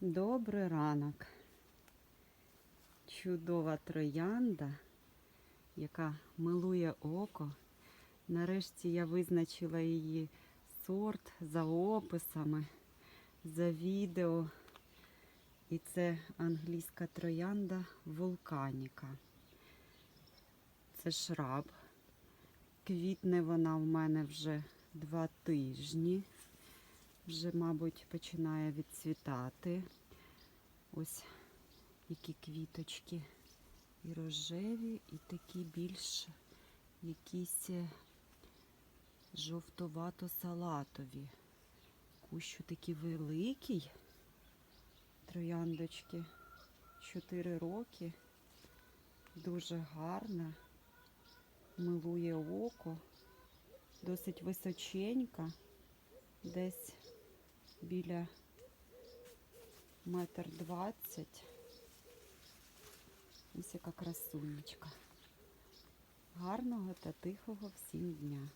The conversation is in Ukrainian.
Добрий ранок. Чудова троянда, яка милує око. Нарешті я визначила її сорт за описами, за відео. І це англійська троянда вулканіка. Це шраб. Квітне вона в мене вже два тижні. Вже, мабуть, починає відцвітати. Ось які квіточки. І рожеві, і такі більш якісь е, жовтовато-салатові. Кущу такий великий. Трояндочки. Чотири роки. Дуже гарна. Милує око. Досить височенька. Десь біля метр двадцять. Ось яка красунечка. Гарного та тихого всім дня.